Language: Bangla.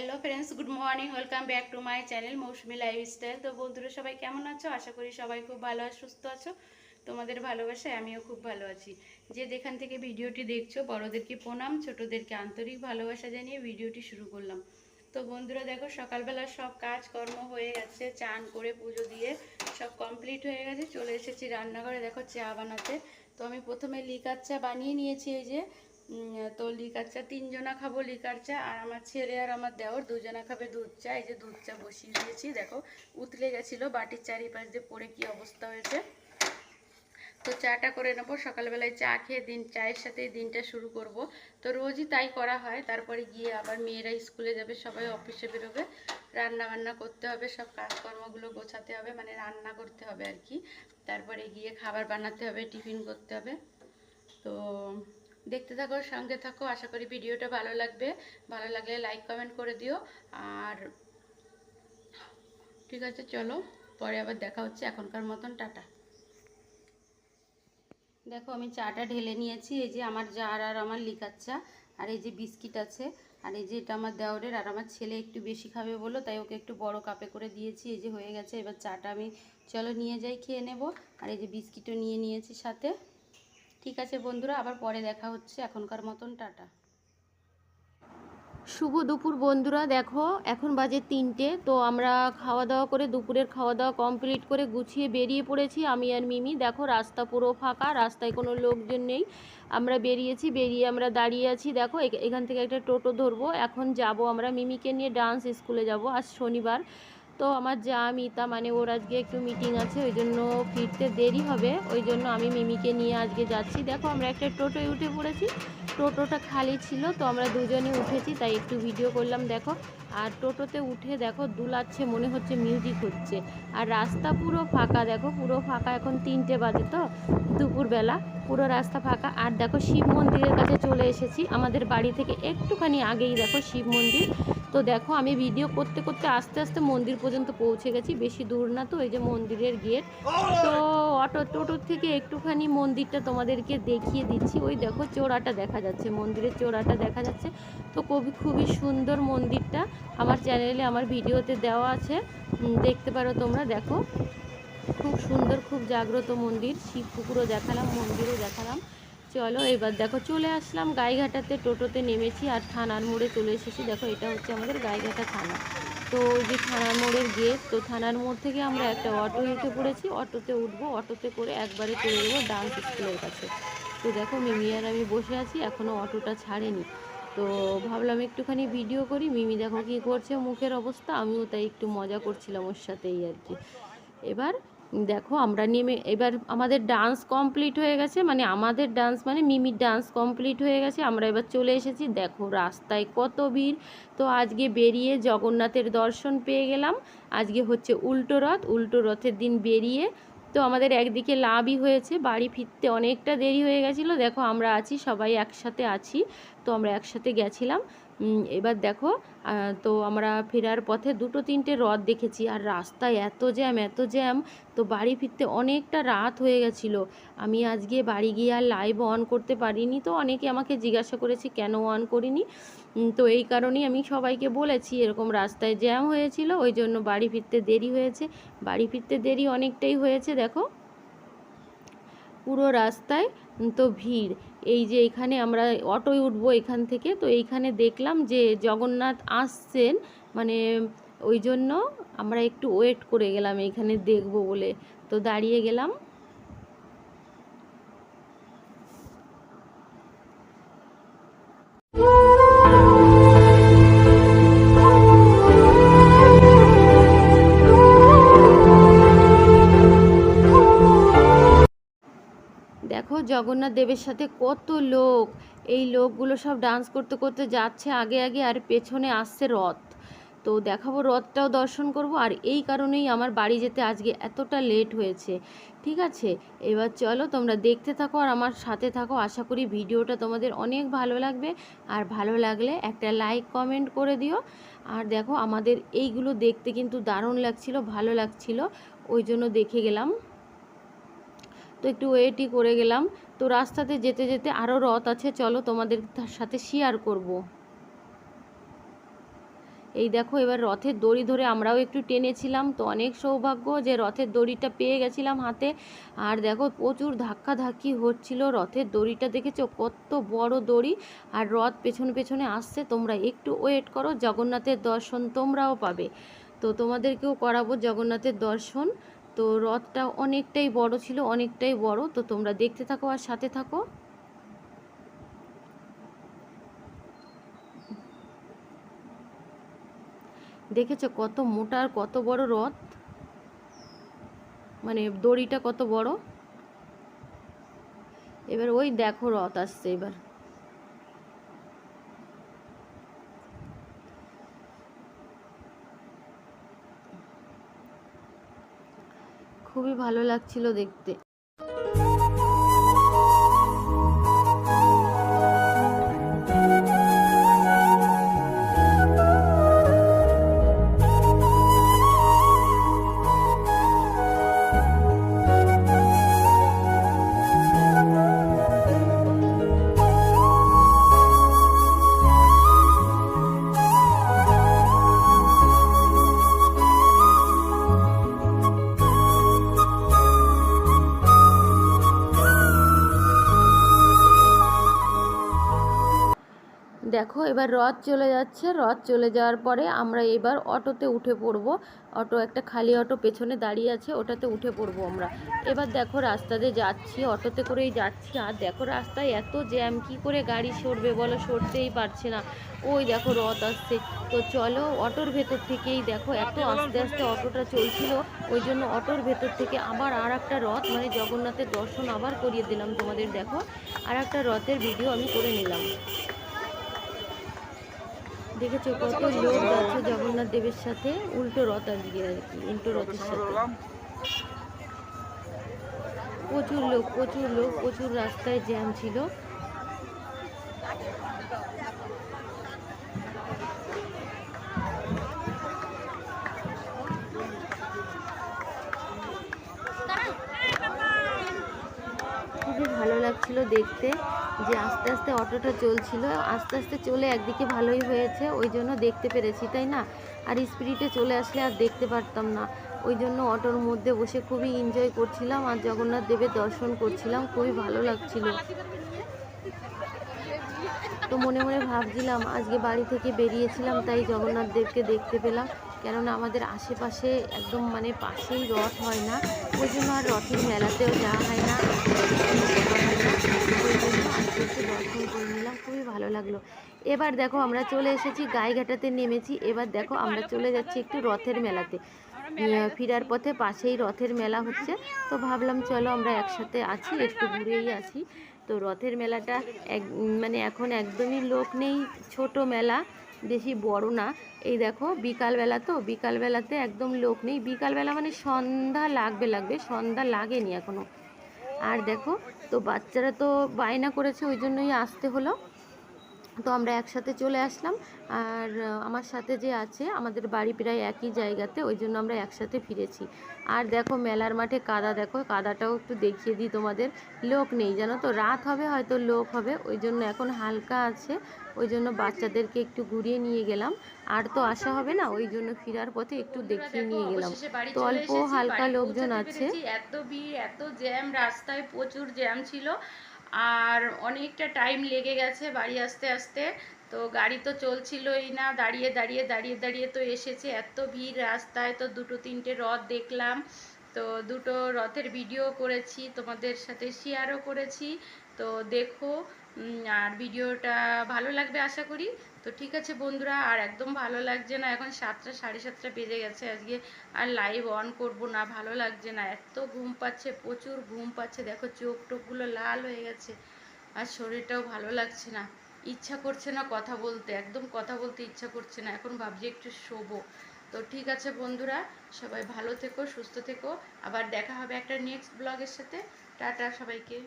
Hello friends, good morning, welcome back to my channel Mousumi lifestyle. তো বন্ধুরা, সবাই কেমন আছো? আশা করি সবাই খুব ভালো আর সুস্থ আছো। তোমাদের ভালোবাসায় আমিও খুব ভালো আছি। যে যেখান থেকে ভিডিওটি দেখছ, বড়োদেরকে প্রণাম, ছোটোদেরকে আন্তরিক ভালোবাসা জানিয়ে ভিডিওটি শুরু করলাম। তো বন্ধুরা, দেখো সকালবেলা সব কাজকর্ম হয়ে গেছে, চান করে পুজো দিয়ে সব কমপ্লিট হয়ে গেছে, চলে এসেছি রান্নাঘরে, দেখো চা বানাতে। তো আমি প্রথমে লিকার চা বানিয়ে নিয়েছি, এই যে তো লিকার চা, তিনজনা খাব লিকার চা, আর আমার ছেলে আর আমার দেওর দুজনা খাবে দুধ চা। এই যে দুধ চা বসিয়ে দিয়েছি, দেখো, উতলে গেছিল, বাটির চারিপাশ দিয়ে পড়ে কি অবস্থা হয়েছে। তো চাটা করে নেব, সকালবেলায় চা খেয়ে দিন, চায়ের সাথে দিনটা শুরু করব। তো রোজই তাই করা হয়, তারপরে গিয়ে আবার মেয়েরা স্কুলে যাবে, সবাই অফিসে বেরোবে। রান্না বান্না করতে হবে, সব কাজকর্মগুলো গোছাতে হবে মানে রান্না করতে হবে আর কি। তারপরে গিয়ে খাবার বানাতে হবে, টিফিন করতে হবে। তো দেখতে থাকো, সঙ্গে থাকো। আশা করি ভিডিওটা ভালো লাগবে। ভালো লাগলে লাইক কমেন্ট করে দিও। আর ঠিক আছে, চলো। পরে আবার দেখা হচ্ছে এখনকার মতন। টাটা। দেখো, আমি চাটা ঢেলে নিয়েছি। এই যে আমার জার আর আমার লিকার চা, আর এই যে বিস্কিট আছে, আর এই যে এটা আমার দেওরের। আর আমার ছেলে একটু বেশি খাবে বলো, তাই ওকে একটু বড় কাপে করে দিয়েছি। এই যে হয়ে গেছে, এবার চাটা আমি, চলো নিয়ে যাই, খেয়ে নেব। আর এই যে বিস্কিটও নিয়ে নিয়েছি সাথে। ঠিক আছে বন্ধুরা, আবার পরে দেখা হচ্ছে। এখনকার মতন টাটা। শুভ দুপুর বন্ধুরা, দেখো এখন বাজে তিনটে, তো আমরা খাওয়া দাওয়া করে দুপুরের খাওয়া দাওয়া কমপ্লিট করে গুছিয়ে বেরিয়ে পড়েছি আমি আর মিমি। দেখো রাস্তা পুরো ফাঁকা, রাস্তায় কোনো লোকজন নেই। আমরা বেরিয়েছি, বেরিয়ে আমরা দাঁড়িয়ে আছি। দেখো এখান থেকে একটা টোটো ধরবো। এখন যাব আমরা মিমিকে নিয়ে ডান্স স্কুলে যাব। আজ শনিবার। তো আমার যা মিতা মানে ওর আজকে একটু মিটিং আছে, ওই জন্য ফিরতে দেরি হবে। ওই জন্য আমি মিমিকে নিয়ে আজকে যাচ্ছি। দেখো, আমরা একটা টোটোয় উঠে পড়েছি। টোটোটা খালি ছিল, তো আমরা দুজনে উঠেছি, তাই একটু ভিডিও করলাম, দেখো। আর টোটোতে উঠে, দেখো, দুলাচ্ছে, মনে হচ্ছে মিউজিক হচ্ছে। আর রাস্তা পুরো ফাঁকা, দেখো, পুরো ফাঁকা এখন তিনটে বাজে তো, দুপুরবেলা, পুরো রাস্তা ফাঁকা। আর দেখো, শিব মন্দিরের কাছে চলে এসেছি। আমাদের বাড়ি থেকে একটুখানি আগেই, দেখো, শিব মন্দির। তো দেখো, আমি ভিডিও করতে করতে আস্তে আস্তে মন্দির পর্যন্ত পৌঁছে গেছি। বেশি দূর না তো, এই যে মন্দিরের গেট। তো অটো টোটোর থেকে একটুখানি মন্দিরটা তোমাদেরকে দেখিয়ে দিচ্ছি। ওই দেখো, চোরাটা দেখা যাচ্ছে, মন্দিরের চোরাটা দেখা যাচ্ছে। তো খুবই খুবই সুন্দর মন্দিরটা। আমার চ্যানেলে আমার ভিডিওতে দেওয়া আছে। দেখতে পারো তোমরা, দেখো। খুব সুন্দর, খুব জাগ্রত মন্দির। শিব পুকুরও দেখালাম, মন্দিরও দেখালাম। চলো এবার দেখো, চলে আসলাম গাইঘাটাতে, টোটোতে নেমেছি আর থানার মোড়ে চলে এসেছি। দেখো, এটা হচ্ছে আমাদের গাইঘাটা থানা। তো যে থানার মোড়ের গেট, তো থানার মোড় থেকে আমরা একটা অটো উঠে পড়েছি। অটোতে উঠবো, অটোতে করে একবারে চলে যাব ডান্স স্কুলের কাছে। তো দেখো, মিমি আর আমি বসে আছি এখনও অটোটা ছাড়েনি। তো ভাবলাম একটুখানি ভিডিও করি, মিমি দেখো কী করছে, মুখের অবস্থা। আমিও তাই একটু মজা করছিলাম ওর সাথেই আর কি। এবার দেখো, আমরা নেমে, এবার আমাদের ডান্স কমপ্লিট হয়ে গেছে মানে আমাদের ডান্স মানে মিমির ডান্স কমপ্লিট হয়ে গেছে, আমরা এবার চলে এসেছি, দেখো রাস্তায় কত ভিড়। তো আজকে বেরিয়ে জগন্নাথের দর্শন পেয়ে গেলাম, আজকে হচ্ছে উল্টো রথ, উল্টো রথের দিন বেরিয়ে, তো আমাদের একদিকে লাভই হয়েছে, বাড়ি ফিরতে অনেকটা দেরি হয়ে গেছিল, দেখো আমরা আছি, সবাই একসাথে আছি তো আমরা একসাথে গেছিলাম। এবার দেখো তো আমরা ফেরার পথে দুটো তিনটে রথ দেখেছি। আর রাস্তায় এত জ্যাম এত জ্যাম, তো বাড়ি ফিরতে অনেকটা রাত হয়ে গেছিল। আমি আজকে বাড়ি গিয়ে আর লাইভ অন করতে পারিনি তো অনেকে আমাকে জিজ্ঞাসা করেছে, কেন অন করিনি? তো এই কারণেই আমি সবাইকে বলেছি, এরকম রাস্তায় জ্যাম হয়েছিল, ওই জন্য বাড়ি ফিরতে দেরি হয়েছে। বাড়ি ফিরতে দেরি অনেকটাই হয়েছে, দেখো। পুরো রাস্তায় তো ভিড়। এই যে এখানে আমরা অটোয় উঠব এখান থেকে, তো এইখানে দেখলাম যে জগন্নাথ আসছেন মানে ওই জন্য আমরা একটু ওয়েট করে গেলাম, এখানে দেখব বলে। তো দাঁড়িয়ে গেলাম। দেখো জগন্নাথ দেবের সাথে কত লোক? এই লোকগুলো সব ডান্স করতে করতে যাচ্ছে আগে আগে আর পেছনে আসছে রথ। তো দেখাবো রথটাও দর্শন করব। আর এই কারণেই আমার বাড়ি যেতে আজকে এতটা লেট হয়েছে। ঠিক আছে? এবার চলো তোমরা দেখতে থাকো আর আমার সাথে থাকো। আশা করি ভিডিওটা তোমাদের অনেক ভালো লাগবে। আর ভালো লাগলে একটা লাইক কমেন্ট করে দিও। আর দেখো আমাদের এইগুলো দেখতে কিন্তু দারুণ লাগছিল, ভালো লাগছিল। ওই জন্য দেখে গেলাম। তো একটু ওয়েটই করে গেলাম। তো রাস্তাতে যেতে যেতে আরও রথ আছে, চলো তোমাদের সাথে শেয়ার করব। এই দেখো, এবার রথের দড়ি ধরে আমরাও একটু টেনেছিলাম তো অনেক সৌভাগ্য যে রথের দড়িটা পেয়ে গেছিলাম হাতে। আর দেখো, প্রচুর ধাক্কা ধাক্কি হচ্ছিল রথের দড়িটা, দেখেছ? কত বড় দড়ি। আর রথ পেছনে পেছনে আসছে, তোমরা একটু ওয়েট করো, জগন্নাথের দর্শন তোমরাও পাবে। তো তোমাদেরকেও করাবো জগন্নাথের দর্শন। তো রথটা অনেকটাই বড় ছিল, অনেকটাই বড়। তো তোমরা দেখতে থাকো আর সাথে থাকো। দেখেছ কত মোটা আর কত বড় রথ? মানে দড়িটা কত বড়? এবার ওই দেখো রথ আসছে এবার। খুবই ভালো লাগছিল দেখতে। দেখো এবার রথ চলে যাচ্ছে। রথ চলে যাওয়ার পরে আমরা এবার অটোতে উঠে পড়ব। অটো একটা খালি অটো পেছনে দাঁড়িয়ে আছে ওটাতে উঠে পড়ব আমরা। এবার দেখো রাস্তাতে যাচ্ছি অটোতে করেই যাচ্ছি। আর দেখো রাস্তায় এত জ্যাম কি করে গাড়ি সরবে বলো? সরতেই পারছে না। ওই দেখো রথ আসছে। তো চলো অটোর ভেতর থেকেই দেখো এত আস্তে আস্তে অটোটা চলছিল। ওই জন্য অটোর ভেতর থেকে আবার আর একটা রথ মানে জগন্নাথের দর্শন আবার করিয়ে দিলাম তোমাদের দেখো। আর একটা রথের ভিডিও আমি করে নিলাম। দেখেছ কত লোক যাচ্ছে জগন্নাথ দেবের সাথে? উল্টো রথ আর কি উল্টো রথের সাথে। প্রচুর লোক প্রচুর লোক, প্রচুর রাস্তায় জ্যাম ছিল খুবই ভালো লাগছিল দেখতে যে আস্তে আস্তে অটোটা চলছিল। আস্তে আস্তে চলে একদিকে ভালোই হয়েছে, ওই জন্য দেখতে পেরেছি, তাই না? আর স্পিডে চলে আসলে আর দেখতে পারতাম না। ওই জন্য অটোর মধ্যে বসে খুবই এনজয় করছিলাম আর জগন্নাথ দেবের দর্শন করছিলাম, খুবই ভালো লাগছিল। তো মনে মনে ভাবছিলাম, আজকে বাড়ি থেকে বেরিয়েছিলাম, তাই জগন্নাথ দেবকে দেখতে পেলাম। কেননা আমাদের আশেপাশে একদম মানে পাশেই রথ হয় না, ওই জন্য আর রথের মেলাতেও যাওয়া হয় না। লাগল। এবার দেখো আমরা চলে এসেছি গাইঘাটাতে নেমেছি। এবার দেখো আমরা চলে যাচ্ছি একটু রথের মেলাতে। ফেরার পথে পাশেই রথের মেলা হচ্ছে। তো ভাবলাম চলো আমরা একসাথে আছি একটু ঘুরেই আসি। তো রথের মেলাটা এক মানে এখন একদমই লোক নেই ছোট মেলা বেশি বড় না। এই দেখো বিকালবেলা তো বিকালবেলাতে একদম লোক নেই। বিকালবেলা মানে সন্ধ্যা লাগবে লাগবে সন্ধ্যা লাগেনি এখনও। আর দেখো তো বাচ্চারা তো বায়না করেছে ওই জন্যই আসতে হলো। তো আমরা একসাথে চলে আসলাম। আর আমার সাথে যে আছে আমাদের বাড়ি প্রায় একই জায়গাতে ওই জন্য আমরা একসাথে ফিরেছি। আর দেখো মেলার মাঠে কাদা দেখো কাদাটাও একটু দেখিয়ে দিই তোমাদের। লোক নেই জানো তো? রাত হবে হয়তো লোক হবে ওই জন্য এখন হালকা আছে। ওই জন্য বাচ্চাদেরকে একটু ঘুরিয়ে নিয়ে গেলাম। আর তো আসা হবে না ওই জন্য ফেরার পথে একটু দেখিয়ে নিয়ে গেলাম। তো অল্প হালকা লোকজন আছে। এত ভিড় এত জ্যাম রাস্তায় প্রচুর জ্যাম ছিল। আর অনেকটা টাইম লেগে গেছে বাড়ি আসতে আসতে। তো গাড়ি তো চলছিলই না, দাঁড়িয়ে দাঁড়িয়ে দাঁড়িয়ে দাঁড়িয়ে তো এসেছে। এত ভিড় রাস্তায় তো দুটো তিনটে রথ দেখলাম। তো দুটো রথের ভিডিও করেছি, তোমাদের সাথে শেয়ারও করেছি। তো দেখো আর ভিডিওটা ভালো লাগবে আশা করি। তো ঠিক আছে বন্ধুরা, আর একদম ভালো লাগছে না। এখন সাতটা, সাড়ে সাতটা বেজে গেছে আজকে, আর লাইভ অন করব না, ভালো লাগছে না। এত ঘুম পাচ্ছে, প্রচুর ঘুম পাচ্ছে। দেখো চোখ টোকগুলো লাল হয়ে গেছে, আর শরীরটাও ভালো লাগছে না। ইচ্ছা করছে না কথা বলতে, একদম কথা বলতে ইচ্ছা করছে না। এখন ভাবছি একটু শোবো। তো ঠিক আছে বন্ধুরা, সবাই ভালো থেকো, সুস্থ থেকো। আবার দেখা হবে একটা নেক্সট ব্লগের সাথে। টাটা সবাইকে।